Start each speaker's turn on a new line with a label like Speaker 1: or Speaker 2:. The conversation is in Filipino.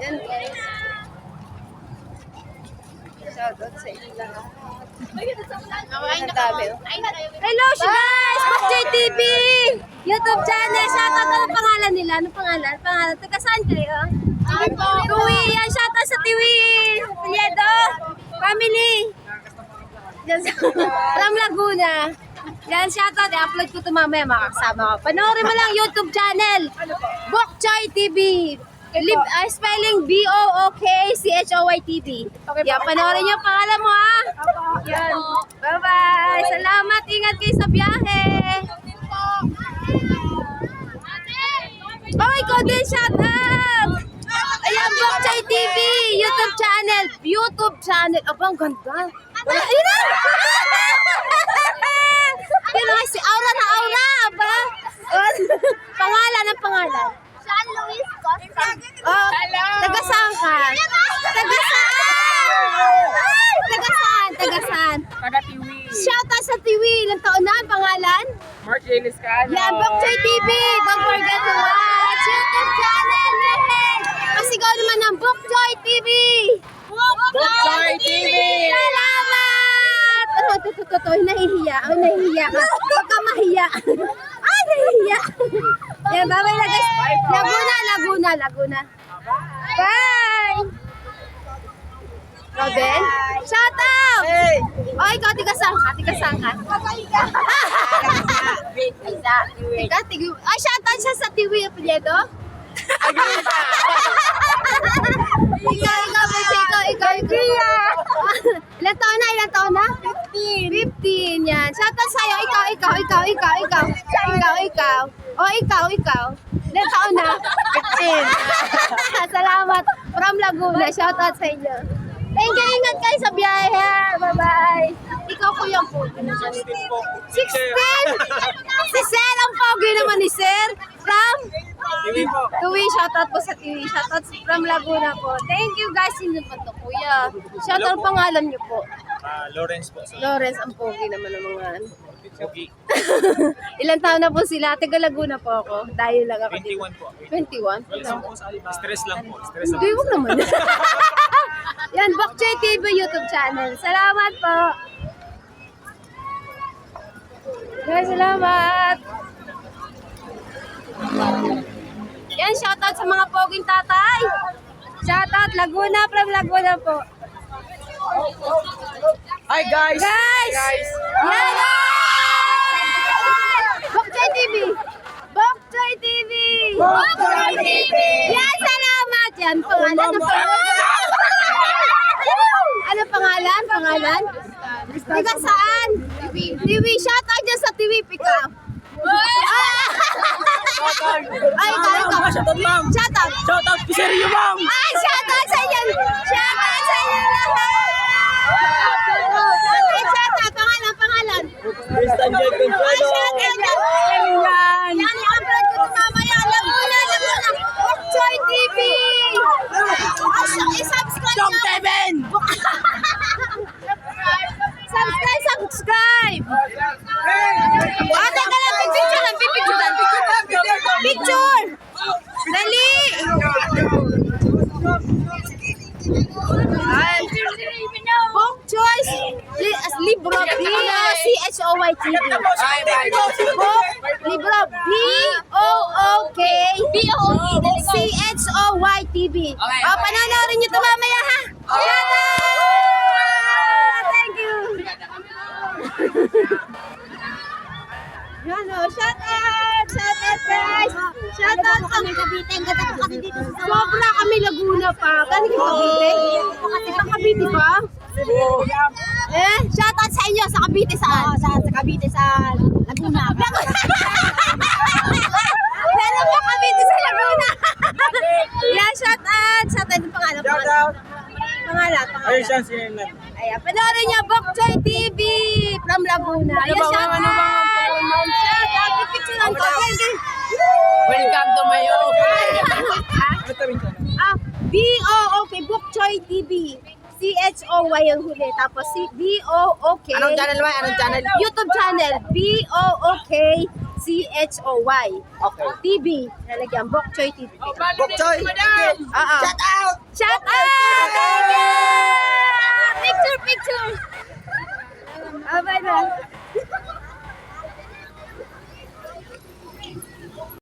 Speaker 1: Yan guys. Shoutout sa inyo lahat. Ang dami. oh. Hello guys! Bakjay TV! YouTube channel! Shoutout ano pangalan nila? Ano pangalan? Pangalan? Taga saan kayo? Tiwi! Yan! Shoutout sa Tiwi! Pilyedo! Family! Yan sa Ram Laguna. Yan, shoutout. I-upload ko ito mamaya. Makakasama ko. Panoorin mo lang YouTube channel. Bokchoy TV. Lib, ah, spelling B-O-O-K-C-H-O-Y TV. Yan, panoorin niyo. Pangalan mo ha. Yan. Bye-bye. Salamat. Ingat kayo sa biyahe. Oh, ikaw din, shout out! Ayan, Bokchay TV, YouTube channel, YouTube channel. Aba, ang ganda. Wala, yun na! Na, si Aura na Aura, aba. Pangalan, ang pangalan.
Speaker 2: Sean Luis Costa.
Speaker 1: Oh, taga saan ka? Taga saan? Ay, taga saan? Taga saan?
Speaker 3: Taga Tiwi.
Speaker 1: Shout out sa TV. Ilang taon na ang pangalan?
Speaker 3: Mark Janis Cano.
Speaker 1: Yan, Bokchoy TV. Don't forget to watch YouTube channel. Yay! Pasigaw naman ng Bokchoy TV.
Speaker 3: Bokchoy TV.
Speaker 1: Salamat! Ano, ito. Nahihiya. Ay, nahihiya ka. Huwag ka mahiya. Ay, nahihiya. Yan, bye-bye na guys. Laguna, Laguna, Laguna. Bye! Din? Shout out!
Speaker 3: Hey!
Speaker 1: O, ikaw, tiga saan ka? Tiga? Tiga. Ay, shout out siya sa Tiwi Apelyedo? ikaw, ikaw, baby, ikaw, ikaw, ikaw. Ilan taon na? Ilan taon na? 15. 15, yan. Shout out sa'yo. Ikaw, ikaw, ikaw, ikaw, ikaw. Ikaw, ikaw. O, ikaw, ikaw. Ilan taon na? 15. Salamat. From Laguna. Shout out sa inyo. Thank you. Ingat kayo sa biyahe. Bye-bye. Ikaw, kuya po. 16? Si Sir, ang pogi naman ni Sir. From?
Speaker 3: Tiwi po.
Speaker 1: Tuwi, shoutout po sa TV. Shoutout from Laguna po. Thank you guys. Sino pa to, kuya? Shoutout pangalan niyo po.
Speaker 4: Ah, Lawrence po. So,
Speaker 1: Lawrence, ang pogi naman ng mga ano.
Speaker 4: Pogi.
Speaker 1: Ilan taon na po sila? Taga Laguna po ako. Dahil lang ako dito.
Speaker 4: 21 po.
Speaker 1: 21?
Speaker 4: Stress lang po. Stress lang.
Speaker 1: Hindi, wag naman. Yan, Bokchoy TV YouTube channel. Salamat po. Guys, salamat. Yan, shoutout sa mga poging tatay. Shoutout, Laguna from Laguna po.
Speaker 3: Hi guys!
Speaker 1: Guys!
Speaker 3: Guys!
Speaker 1: Yan! Bokchoy TV! Bokchoy TV!
Speaker 3: Bokchoy TV!
Speaker 1: Yan, salamat! Yan, pangalan ng pangalan. Ano pangalan? Pangalan? Taga saan? TV. Shout out dyan sa TV, pika. Ay, ikaw, ikaw. Shout out.
Speaker 3: Shoutout kay Sergio ma'am!
Speaker 1: Ay, shout out sa inyo. Shout out sa inyo lahat. Shout out, pangalan, pangalan.
Speaker 3: Tristan J.
Speaker 1: Ay,
Speaker 3: Consuelo!
Speaker 1: shout out.
Speaker 3: Yan!
Speaker 1: Yan, i-upload ko ito mamaya. Laguna, Laguna. Bokchoy TV. Ay, i-subscribe
Speaker 3: Tom
Speaker 1: nyo.
Speaker 3: Teven!
Speaker 1: Subscribe, subscribe. Ah, teka lang, picture lang, picture lang. Picture! Dali! Book choice, li, as libro B, C-H-O-Y TV. Book, libro B, O-O-K, C-H-O-Y TV. O, panonoorin nyo ito mamaya, ha? Shoutout! Thank you! Yan o, shout out! Shout out guys! Shout out kami Cavite. Ang ganda ko kasi dito sa Sobra kami Laguna pa. Galing ka Cavite? Kasi ka Cavite pa? Eh, shout out sa inyo sa Cavite saan? sa, sa Cavite sa Laguna. Meron pa Cavite sa Laguna. Yan, shout out! Shout out yung pangalan.
Speaker 3: Shoutout!
Speaker 1: Pangalan, pangalan.
Speaker 3: Ayun siya, sinan.
Speaker 1: Ayan, panoorin niyo Bokchoy TV from Laguna.
Speaker 3: Ano
Speaker 1: Ayan,
Speaker 3: ba,
Speaker 1: shout
Speaker 3: ano
Speaker 1: out! Shout out! Pipicture lang ko.
Speaker 3: Welcome to my!
Speaker 1: Ah, B-O-O-K, Bokchoy TV. C-H-O-Y yung huli. Tapos si B-O-O-K.
Speaker 3: Anong channel ba? Anong channel?
Speaker 1: YouTube channel. B-O-O-K C-H-O-Y.
Speaker 3: Okay.
Speaker 1: TV. Lalagyan. Bokchoy TV.
Speaker 3: Bokchoy!
Speaker 1: Oo.
Speaker 3: Shout out!